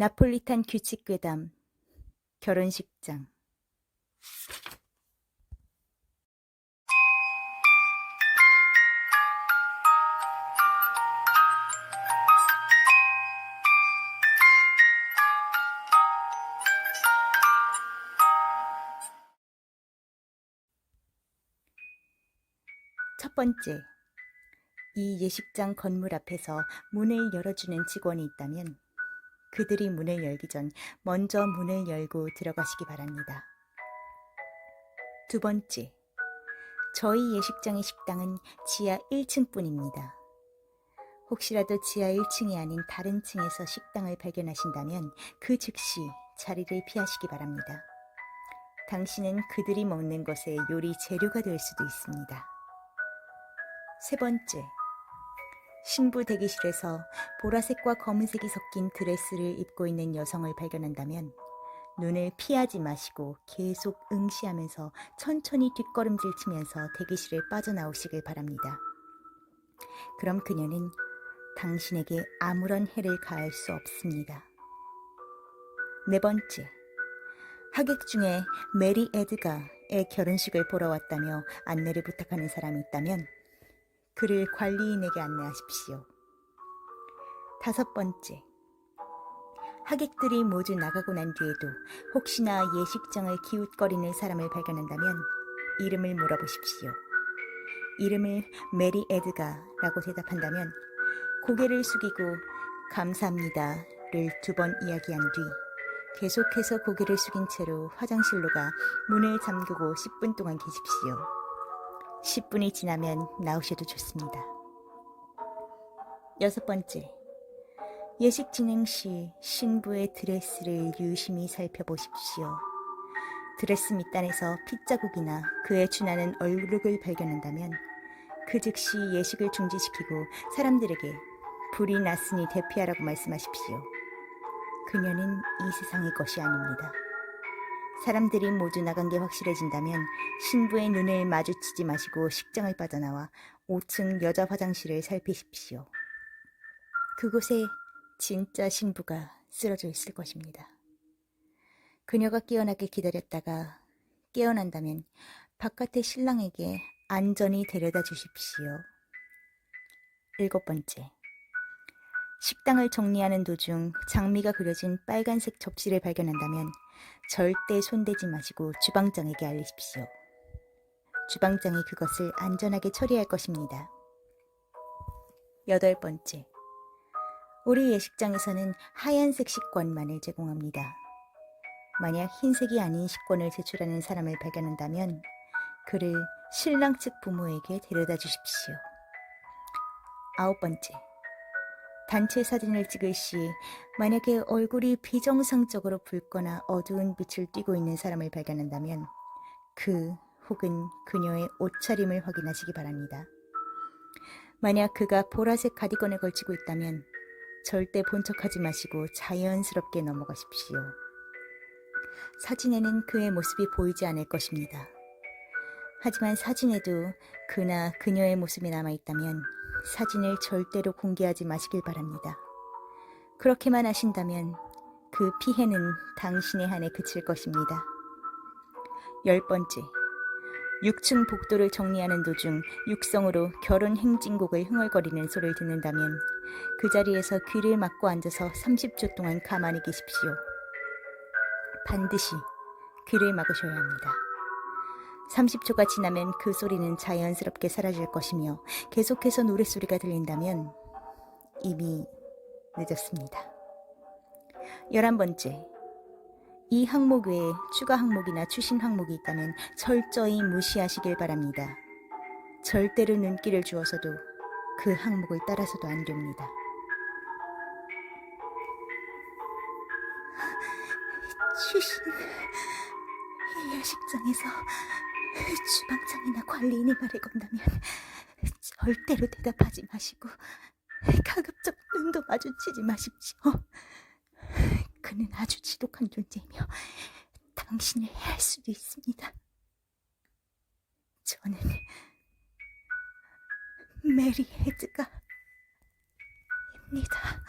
나폴리탄 규칙 괴담 결혼식장. 첫 번째, 이 예식장 건물 앞에서 문을 열어주는 직원이 있다면 그들이 문을 열기 전 먼저 문을 열고 들어가시기 바랍니다. 두 번째, 저희 예식장의 식당은 지하 1층 뿐입니다. 혹시라도 지하 1층이 아닌 다른 층에서 식당을 발견하신다면 그 즉시 자리를 피하시기 바랍니다. 당신은 그들이 먹는 것의 요리 재료가 될 수도 있습니다. 세 번째, 신부 대기실에서 보라색과 검은색이 섞인 드레스를 입고 있는 여성을 발견한다면 눈을 피하지 마시고 계속 응시하면서 천천히 뒷걸음질 치면서 대기실을 빠져나오시길 바랍니다. 그럼 그녀는 당신에게 아무런 해를 가할 수 없습니다. 네 번째, 하객 중에 메리 에드가의 결혼식을 보러 왔다며 안내를 부탁하는 사람이 있다면 그를 관리인에게 안내하십시오. 다섯 번째. 하객들이 모두 나가고 난 뒤에도 혹시나 예식장을 기웃거리는 사람을 발견한다면 이름을 물어보십시오. 이름을 메리 에드가라고 대답한다면 고개를 숙이고 감사합니다를 두 번 이야기한 뒤 계속해서 고개를 숙인 채로 화장실로 가 문을 잠그고 10분 동안 계십시오. 10분이 지나면 나오셔도 좋습니다. 여섯 번째. 예식 진행 시 신부의 드레스를 유심히 살펴보십시오. 드레스 밑단에서 핏자국이나 그에 준하는 얼룩을 발견한다면 그 즉시 예식을 중지시키고 사람들에게 불이 났으니 대피하라고 말씀하십시오. 그녀는 이 세상의 것이 아닙니다. 사람들이 모두 나간 게 확실해진다면 신부의 눈을 마주치지 마시고 식장을 빠져나와 5층 여자 화장실을 살피십시오. 그곳에 진짜 신부가 쓰러져 있을 것입니다. 그녀가 깨어나길 기다렸다가 깨어난다면 바깥의 신랑에게 안전히 데려다 주십시오. 일곱 번째. 식당을 정리하는 도중 장미가 그려진 빨간색 접시를 발견한다면 절대 손대지 마시고 주방장에게 알리십시오. 주방장이 그것을 안전하게 처리할 것입니다. 여덟 번째. 우리 예식장에서는 하얀색 식권만을 제공합니다. 만약 흰색이 아닌 식권을 제출하는 사람을 발견한다면 그를 신랑 측 부모에게 데려다 주십시오. 아홉 번째. 단체 사진을 찍을 시 만약에 얼굴이 비정상적으로 붉거나 어두운 빛을 띠고 있는 사람을 발견한다면 그 혹은 그녀의 옷차림을 확인하시기 바랍니다. 만약 그가 보라색 가디건을 걸치고 있다면 절대 본척하지 마시고 자연스럽게 넘어가십시오. 사진에는 그의 모습이 보이지 않을 것입니다. 하지만 사진에도 그나 그녀의 모습이 남아있다면 사진을 절대로 공개하지 마시길 바랍니다. 그렇게만 하신다면 그 피해는 당신의 한에 그칠 것입니다. 열 번째, 6층 복도를 정리하는 도중 육성으로 결혼 행진곡을 흥얼거리는 소리를 듣는다면 그 자리에서 귀를 막고 앉아서 30초 동안 가만히 계십시오. 반드시 귀를 막으셔야 합니다. 30초가 지나면 그 소리는 자연스럽게 사라질 것이며 계속해서 노랫소리가 들린다면 이미 늦었습니다. 11번째. 이 항목 외에 추가 항목이나 추신 항목이 있다면 철저히 무시하시길 바랍니다. 절대로 눈길을 주어서도 그 항목을 따라서도 안 됩니다. 추신, 이 야식장에서 주방장이나 관리인이 말을 건다면 절대로 대답하지 마시고 가급적 눈도 마주치지 마십시오. 그는 아주 지독한 존재이며 당신을 해할 수도 있습니다. 저는 메리 헤드가 입니다.